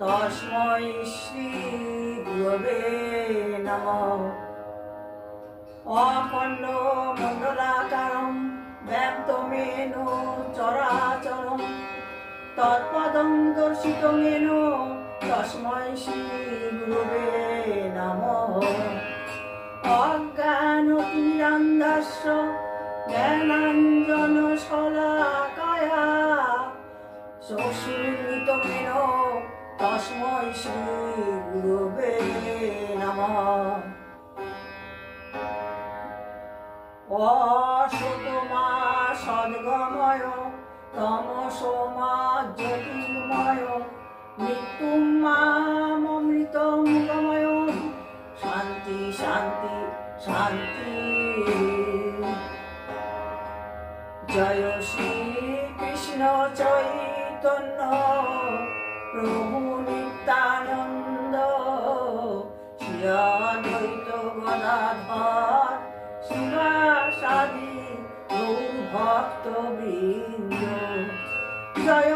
তস্মৈ শ্রী গুরবে নমঃ অখণ্ড মণ্ডলাকারম ব্যক্তমেন চরাচরম। তৎপদং দর্শিতমেন শ্রী গুরুবে নমঃ। অজ্ঞানতিরান্ধস্য জ্ঞানাঞ্জন শলাকায়া শশীতমেন তস্মৈ শ্রী গুরুবে নমঃ অসতমা সদ্গময় তমসমা জ্যোতির্ময় মৃত্যুম মামৃতম গময় শান্তি শান্তি শান্তি জয় শ্রী কৃষ্ণ চৈতন্য প্রভু ভক্ত বৃন্দ জয়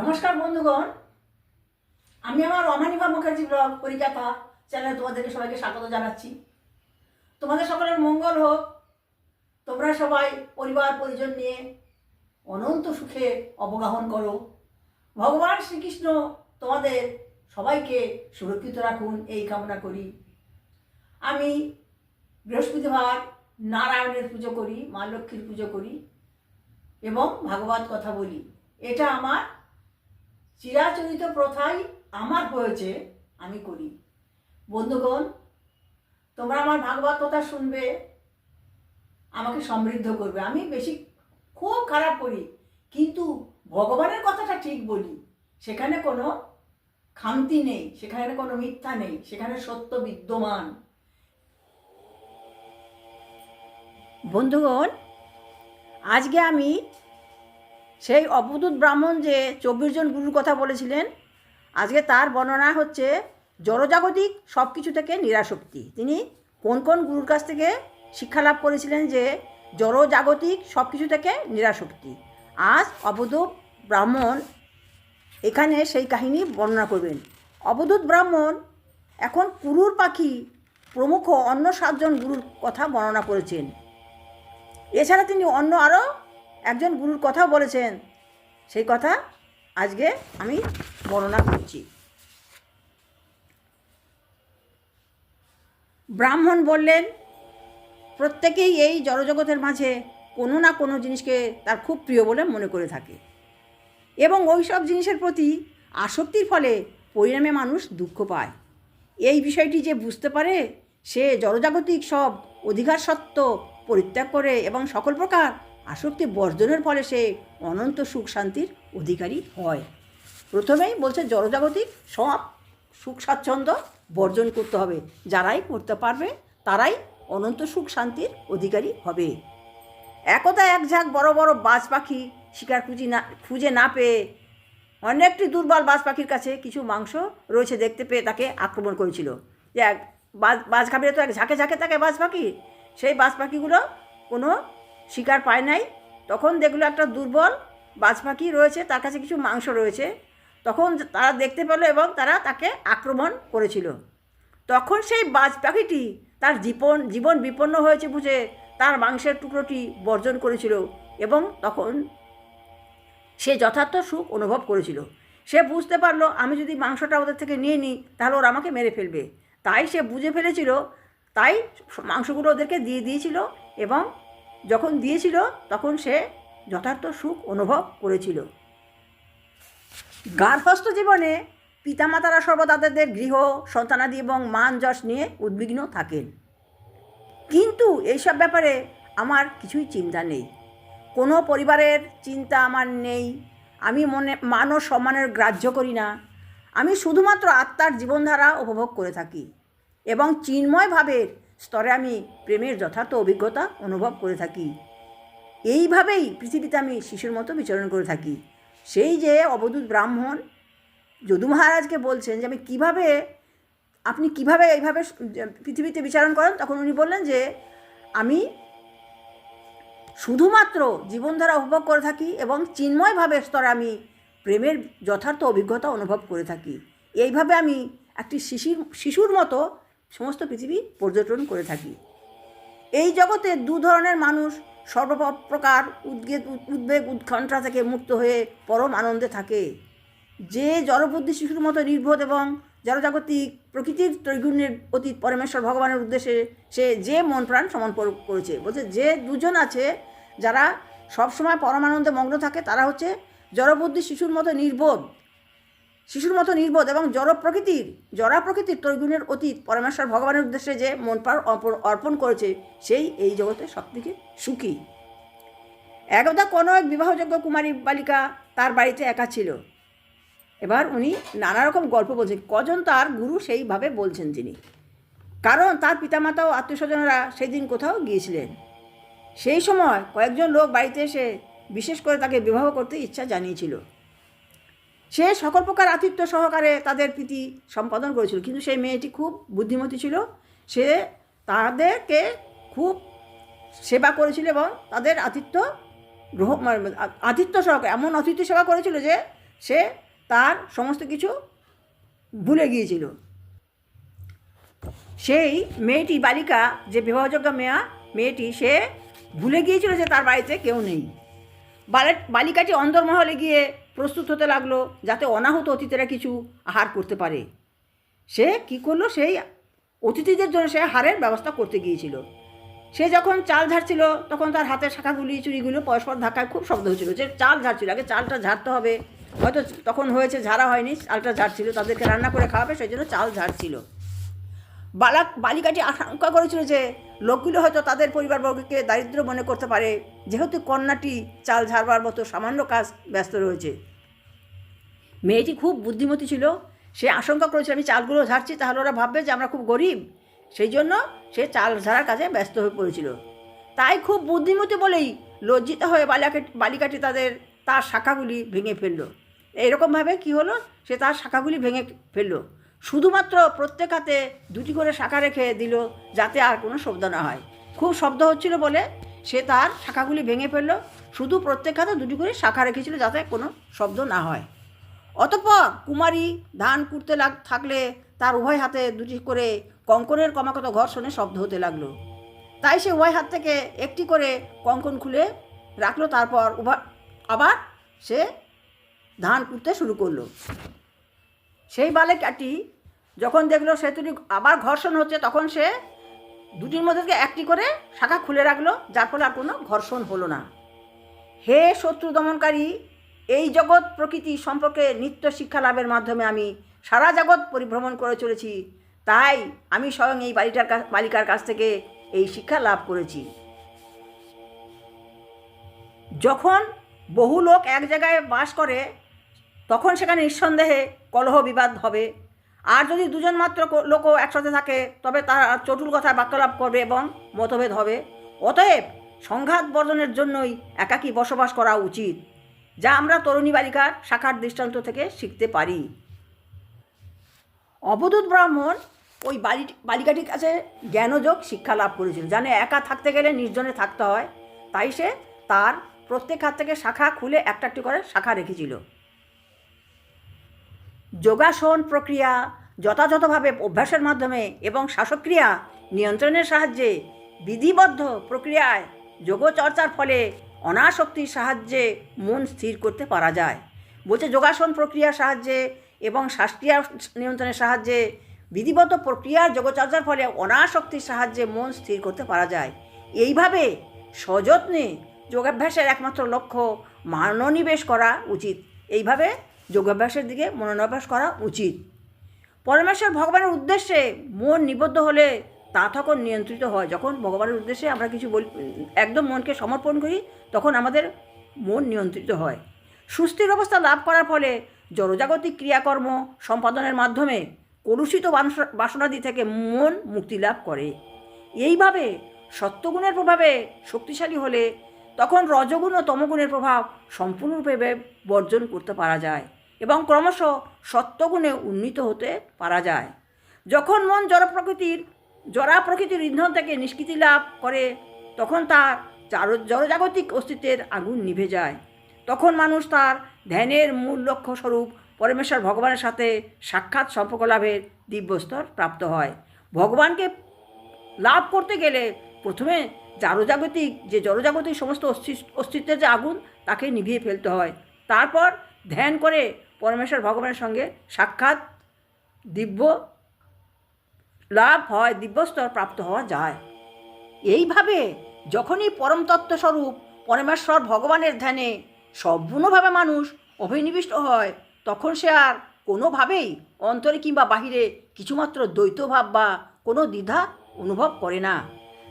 নমস্কার বন্ধুগণ। আমি আমার রমানিভা মুখার্জি ব্লগ পরিকাথা চ্যানেলে তোমাদেরকে সবাইকে স্বাগত জানাচ্ছি। তোমাদের সকলের মঙ্গল হোক। তোমরা সবাই পরিবার, পরিজন নিয়ে অনন্ত সুখে অবগাহন করো। ভগবান শ্রীকৃষ্ণ তোমাদের সবাইকে সুরক্ষিত রাখুন, এই কামনা করি। আমি বৃহস্পতিবার নারায়ণের পুজো করি, মা লক্ষ্মীর পুজো করি এবং ভাগবত কথা বলি। এটা আমার চিরাচরিত প্রথাই আমার হয়েছে, আমি করি। বন্ধুগণ, তোমরা আমার ভাগবত কথা শুনবে, আমাকে সমৃদ্ধ করবে। আমি বেশি খুব খারাপ করি, কিন্তু ভগবানের কথাটা ঠিক বলি। সেখানে কোনো খামতি নেই, সেখানে কোনো মিথ্যা নেই, সেখানে সত্য বিদ্যমান। বন্ধুগণ, আজকে আমি সেই অবধূত ব্রাহ্মণ যে চব্বিশ জন গুরুর কথা বলেছিলেন, আজকে তার বর্ণনা হচ্ছে জড়জাগতিক সব কিছু থেকে নিরাশক্তি। তিনি কোন কোন গুরুর কাছ থেকে শিক্ষা লাভ করেছিলেন যে জড়জাগতিক সব কিছু থেকে নিরাশক্তি? আজ অবধূত ব্রাহ্মণ এখানে সেই কাহিনী বর্ণনা করবেন। অবধূত ব্রাহ্মণ এখন কুরুর পাখি প্রমুখ অন্য সাতজন গুরুর কথা বর্ণনা করেছেন। এছাড়া তিনি অন্য আরও একজন গুরুর কথাও বলেছেন। সেই কথা আজকে আমি বর্ণনা করছি। ব্রাহ্মণ বললেন, প্রত্যেকেই এই জড়জগতের মাঝে কোনো না কোনো জিনিসকে তার খুব প্রিয় বলে মনে করে থাকে। এবং ওই সব জিনিসের প্রতি আসক্তির ফলে পরিণামে মানুষ দুঃখ পায়। এই বিষয়টি যে বুঝতে পারে, সে জড়জাগতিক সব অধিকার সত্ত্ব পরিত্যাগ করে এবং সকল প্রকার আসক্তি বর্জনের ফলে সে অনন্ত সুখ শান্তির অধিকারী হয়। প্রথমেই বলছে জড়জাগতিক সব সুখ স্বাচ্ছন্দ্য বর্জন করতে হবে। যারাই করতে পারবে, তারাই অনন্ত সুখ শান্তির অধিকারী হবে। একদা এক ঝাঁক বড় বড় বাজ পাখি শিকার খুঁজি না, খুঁজে না পেয়ে অনেকটি দুর্বল বাজ পাখির কাছে কিছু মাংস রয়েছে দেখতে পেয়ে তাকে আক্রমণ করেছিল। যে এক বাজ বাজ খাবিরে তো এক ঝাঁকে ঝাঁকে থাকে বাজ পাখি, সেই বাজ পাখিগুলো কোনো শিকার পায় নাই। তখন দেখল একটা দুর্বল বাজ পাখি রয়েছে, তার কাছে কিছু মাংস রয়েছে। তখন তারা দেখতে পেল এবং তারা তাকে আক্রমণ করেছিল। তখন সেই বাজ পাখিটি তার জীবন জীবন বিপন্ন হয়েছে বুঝে তার মাংসের টুকরোটি বর্জন করেছিল এবং তখন সে যথার্থ সুখ অনুভব করেছিল। সে বুঝতে পারল, আমি যদি মাংসটা ওদের থেকে নিয়ে নিই, তাহলে ওরা আমাকে মেরে ফেলবে। তাই সে বুঝে ফেলেছিল, তাই মাংসগুলো ওদেরকে দিয়ে দিয়েছিল এবং যখন দিয়েছিল, তখন সে যথার্থ সুখ অনুভব করেছিল। গার্হস্থ জীবনে পিতামাতারা সর্বদা তাদের গৃহ, সন্তানাদি এবং মান যশ নিয়ে উদ্বিগ্ন থাকেন। কিন্তু এইসব ব্যাপারে আমার কিছুই চিন্তা নেই। কোনো পরিবারের চিন্তা আমার নেই। আমি মনে, মান ও সম্মানের গ্রাহ্য করি না। আমি শুধুমাত্র আত্মার জীবনধারা উপভোগ করে থাকি এবং চিন্ময় ভাবের স্তরে আমি প্রেমের যথার্থ অভিজ্ঞতা অনুভব করে থাকি। এইভাবেই পৃথিবীতে আমি শিশুর মতো বিচরণ করে থাকি। সেই যে অবধূত ব্রাহ্মণ, যদু মহারাজকে বলছেন যে আমি কীভাবে, আপনি কীভাবে এইভাবে পৃথিবীতে বিচারণ করেন, তখন উনি বললেন যে আমি শুধুমাত্র জীবনধারা উপভোগ করে থাকি এবং চিন্ময়ভাবে স্তরে আমি প্রেমের যথার্থ অভিজ্ঞতা অনুভব করে থাকি। এইভাবে আমি একটি শিশির, শিশুর মতো সমস্ত পৃথিবী পর্যটন করে থাকি। এই জগতে দু ধরনের মানুষ সর্বপ্রকার উদ্বেগ উদ্বেগ, উৎকণ্ঠা থেকে মুক্ত হয়ে পরম আনন্দে থাকে। যে জড়বুদ্ধি শিশুর মতো নির্বোধ এবং জড়জাগতিক প্রকৃতির ত্রৈগুণ্যের অতীত পরমেশ্বর ভগবানের উদ্দেশ্যে সে যে মন প্রাণ সমর্পণ করেছে। বলছে যে দুজন আছে যারা সবসময় পরমানন্দে মগ্ন থাকে, তারা হচ্ছে জড়বুদ্ধি শিশুর মতো নির্বোধ। শিশুর মতো নির্বোধ এবং জড় প্রকৃতির, জড়া প্রকৃতির ত্রৈগুণের অতীত পরমেশ্বর ভগবানের উদ্দেশ্যে যে মন অর্পণ- অর্পণ করেছে, সেই এই জগতে সবথেকে সুখী। একদা কোনো এক বিবাহযোগ্য কুমারী বালিকা তার বাড়িতে একা ছিল। এবার উনি নানা রকম গল্প বলছেন, কজন তার গুরু সেইভাবে বলছেন তিনি। কারণ তার পিতামাতা ও আত্মীয়স্বজনরা সেই দিন কোথাও গিয়েছিলেন। সেই সময় কয়েকজন লোক বাড়িতে এসে বিশেষ করে তাকে বিবাহ করতে ইচ্ছা জানিয়েছিল। সে সকল প্রকার আতিথ্য সহকারে তাদের প্রীতি সম্পাদন করেছিল। কিন্তু সেই মেয়েটি খুব বুদ্ধিমতী ছিল। সে তাদেরকে খুব সেবা করেছিল এবং তাদের আতিথ্য গ্রহ মানে আতিথ্য সহকারে, এমন অতিথি সেবা করেছিল যে সে তার সমস্ত কিছু ভুলে গিয়েছিল। সেই মেয়েটি বালিকা, যে বিবাহযোগ্য মেয়া মেয়েটি, সে ভুলে গিয়েছিল যে তার বাড়িতে কেউ নেই। বালে- বালিকাটি অন্দরমহলে গিয়ে প্রস্তুত হতে লাগল যাতে অনাহত অতিথিরা কিছু আহার করতে পারে। সে কি করল? সেই অতিথিদের জন্য সে হারের ব্যবস্থা করতে গিয়েছিল। সে যখন চাল ঝাড়ছিল, তখন তার হাতের শাখাগুলি, চুরিগুলো পরস্পর ধাক্কায় খুব শব্দ হচ্ছিল। যে চাল ঝাড়ছিল, আগে চালটা ঝাড়তে হবে। হয়তো তখন হয়েছে, ঝাড়া হয়নি, চালটা ঝাড়ছিল, তাদেরকে রান্না করে খাওয়াবে, সেই জন্য চাল ঝাড়ছিল। বালাক বালিকাটি আশঙ্কা করেছিল যে লোকগুলো হয়তো তাদের পরিবারবর্গকে দারিদ্র মনে করতে পারে। যেহেতু কন্যাটি চাল ঝাড়বার মতো সামান্য কাজ ব্যস্ত রয়েছে। মেয়েটি খুব বুদ্ধিমতী ছিল। সে আশঙ্কা করেছিল, আমি চালগুলো ঝাড়ছি, তাহলে ওরা ভাববে যে আমরা খুব গরিব। সেই জন্য সে চাল ঝাড়ার কাজে ব্যস্ত হয়ে পড়েছিল। তাই খুব বুদ্ধিমতী বলেই লজ্জিত হয়ে বালিকাটি বালিকাটি তাদের, তার শাখাগুলি ভেঙে ফেলল। এরকমভাবে কি হলো? সে তার শাখাগুলি ভেঙে ফেলল। শুধুমাত্র প্রত্যেক হাতে দুটি করে শাখা রেখে দিল, যাতে আর কোনো শব্দ না হয়। খুব শব্দ হচ্ছিল বলে সে তার শাখাগুলি ভেঙে ফেলল। শুধু প্রত্যেক হাতে দুটি করে শাখা রেখেছিল, যাতে কোনো শব্দ না হয়। অতঃপর কুমারী ধান কুটতে লাগ, থাকলে তার উভয় হাতে দুটি করে কঙ্কনের ক্রমাগত ঘর্ষণে শব্দ হতে লাগল। তাই সে উভয় হাত থেকে একটি করে কঙ্কন খুলে রাখল, তারপর উভয় আবার সে ধান কুটতে শুরু করল। সেই বালিকাটি যখন দেখল সেতুটি আবার ঘর্ষণ হচ্ছে, তখন সে দুটির মধ্যে থেকে একটি করে শাখা খুলে রাখল, যার ফলে আর কোনো ঘর্ষণ হলো না। হে শত্রু দমনকারী এই জগৎ প্রকৃতি সম্পর্কে নিত্য শিক্ষা লাভের মাধ্যমে আমি সারা জগৎ পরিভ্রমণ করে চলেছি। তাই আমি স্বয়ং এই বাড়িটার বালিকার কাছ থেকে এই শিক্ষা লাভ করেছি। যখন বহু লোক এক জায়গায় বাস করে, তখন সেখানে নিঃসন্দেহে কলহ বিবাদ হবে। আর যদি দুজন মাত্র লোকও একসাথে থাকে, তবে তারা চটুল কথায় বাক্যলাভ করবে এবং মতভেদ হবে। অতএব সংঘাত বর্জনের জন্যই একাকী বসবাস করা উচিত। যা আমরা তরুণী বালিকার শাখার দৃষ্টান্ত থেকে শিখতে পারি। অবধূত ব্রাহ্মণ ওই বালি বালিকাটির কাছে জ্ঞানযোগ শিক্ষা লাভ করেছিল। জানে একা থাকতে গেলে নির্জনে থাকতে হয়। তাই সে তার প্রত্যেক হাত থেকে শাখা খুলে একটা একটি করে শাখা রেখেছিল। যোগাসন প্রক্রিয়া যথাযথভাবে অভ্যাসের মাধ্যমে এবং শ্বাসক্রিয়া নিয়ন্ত্রণের সাহায্যে বিধিবদ্ধ প্রক্রিয়ায় যোগচর্চার ফলে অনাসক্তির সাহায্যে মন স্থির করতে পারা যায়। বলছে যোগাসন প্রক্রিয়ার সাহায্যে এবং শ্বাসক্রিয়া নিয়ন্ত্রণের সাহায্যে বিধিবদ্ধ প্রক্রিয়ার যোগচর্চার ফলে অনাসক্তির সাহায্যে মন স্থির করতে পারা যায়। এইভাবে সযত্নে যোগাভ্যাসের একমাত্র লক্ষ্য মনোনিবেশ করা উচিত। এইভাবে যোগাভ্যাসের দিকে মনোনিবেশ করা উচিত। পরমেশ্বর ভগবানের উদ্দেশ্যে মন নিবদ্ধ হলে তা তখন নিয়ন্ত্রিত হয়। যখন ভগবানের উদ্দেশ্যে আমরা কিছু বলি, একদম মনকে সমর্পণ করি, তখন আমাদের মন নিয়ন্ত্রিত হয়। সুস্থির অবস্থা লাভ করার ফলে জড়জাগতিক ক্রিয়াকর্ম সম্পাদনের মাধ্যমে কলুষিত বাসনাদি থেকে মন মুক্তি লাভ করে। এইভাবে সত্যগুণের প্রভাবে শক্তিশালী হলে তখন রজগুণ ও তমগুণের প্রভাব সম্পূর্ণরূপে বর্জন করতে পারা যায় এবং ক্রমশ সত্যগুণে উন্নীত হতে পারা যায়। যখন মন জড় প্রকৃতির জড়া প্রকৃতির ইন্ধন থেকে নিষ্কৃতি লাভ করে, তখন তার চার- জড়জাগতিক অস্তিত্বের আগুন নিভে যায়। তখন মানুষ তার ধ্যানের মূল লক্ষ্য স্বরূপ পরমেশ্বর ভগবানের সাথে সাক্ষাৎ সম্পর্ক লাভের দিব্যস্তর প্রাপ্ত হয়। ভগবানকে লাভ করতে গেলে প্রথমে জারজাগতিক যে জড়জাগতিক সমস্ত অস্তিত্বের যে আগুন, তাকে নিভিয়ে ফেলতে হয়। তারপর ধ্যান করে পরমেশ্বর ভগবানের সঙ্গে সাক্ষাৎ দিব্য লাভ হয়, দিব্যস্তর প্রাপ্ত হওয়া যায়। এইভাবে যখনই পরম তত্ত্বস্বরূপ পরমেশ্বর ভগবানের ধ্যানে সম্পূর্ণভাবে মানুষ অভিনিবিষ্ট হয়, তখন সে আর কোনোভাবেই অন্তরে কিংবা বাহিরে কিছুমাত্র দ্বৈতভাব বা কোনো দ্বিধা অনুভব করে না।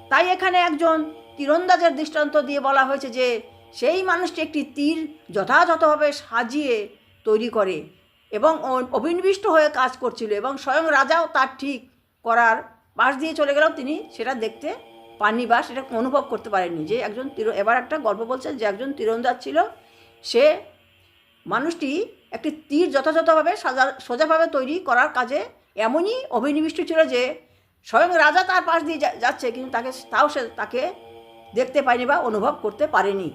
তাই এখানে একজন তীরন্দাজের দৃষ্টান্ত দিয়ে বলা হয়েছে যে, সেই মানুষটি একটি তীর যথাযথভাবে সাজিয়ে তৈরি করে এবং অভিনিবিষ্ট হয়ে কাজ করছিল এবং স্বয়ং রাজাও তার ঠিক করার পাশ দিয়ে চলে গেলেও তিনি সেটা দেখতে পাননি বা সেটা অনুভব করতে পারেননি যে একজন তীর এবার একটা গল্প বলছেন যে একজন তীরন্দাজ ছিল। সে মানুষটি একটি তীর যথাযথভাবে সাজা সোজাভাবে তৈরি করার কাজে এমনই অভিনিবিষ্ট ছিল যে স্বয়ং রাজা তার পাশ দিয়ে যাচ্ছে কিন্তু তাকে তাও সে তাকে দেখতে পায়নি বা অনুভব করতে পারেনি।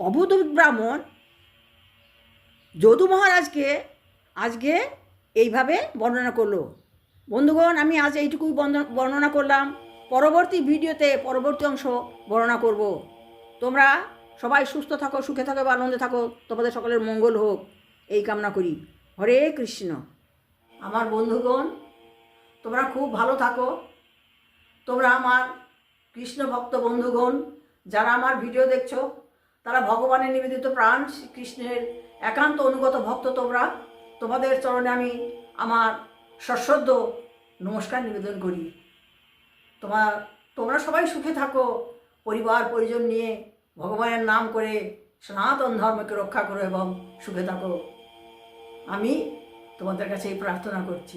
অবধূত ব্রাহ্মণ যদু মহারাজকে আজকে এইভাবে বর্ণনা করল। বন্ধুগণ, আমি আজ এইটুকুই বর্ণ- বর্ণনা করলাম। পরবর্তী ভিডিওতে পরবর্তী অংশ বর্ণনা করব। তোমরা সবাই সুস্থ থাকো, সুখে থাকো বা আনন্দে থাকো। তোমাদের সকলের মঙ্গল হোক। এই কামনা করি। হরে কৃষ্ণ। আমার বন্ধুগণ, তোমরা খুব ভালো থাকো। তোমরা আমার কৃষ্ণ ভক্ত বন্ধুগণ, যারা আমার ভিডিও দেখছ, তারা ভগবানের নিবেদিত প্রাণ কৃষ্ণের একান্ত অনুগত ভক্ত তোমরা। তোমাদের চরণে আমি আমার সশ্রদ্ধ নমস্কার নিবেদন করি। তোমার তোমরা সবাই সুখে থাকো। পরিবার, পরিজন নিয়ে ভগবানের নাম করে সনাতন ধর্মকে রক্ষা করো এবং সুখে থাকো। আমি তোমাদের কাছে এই প্রার্থনা করছি।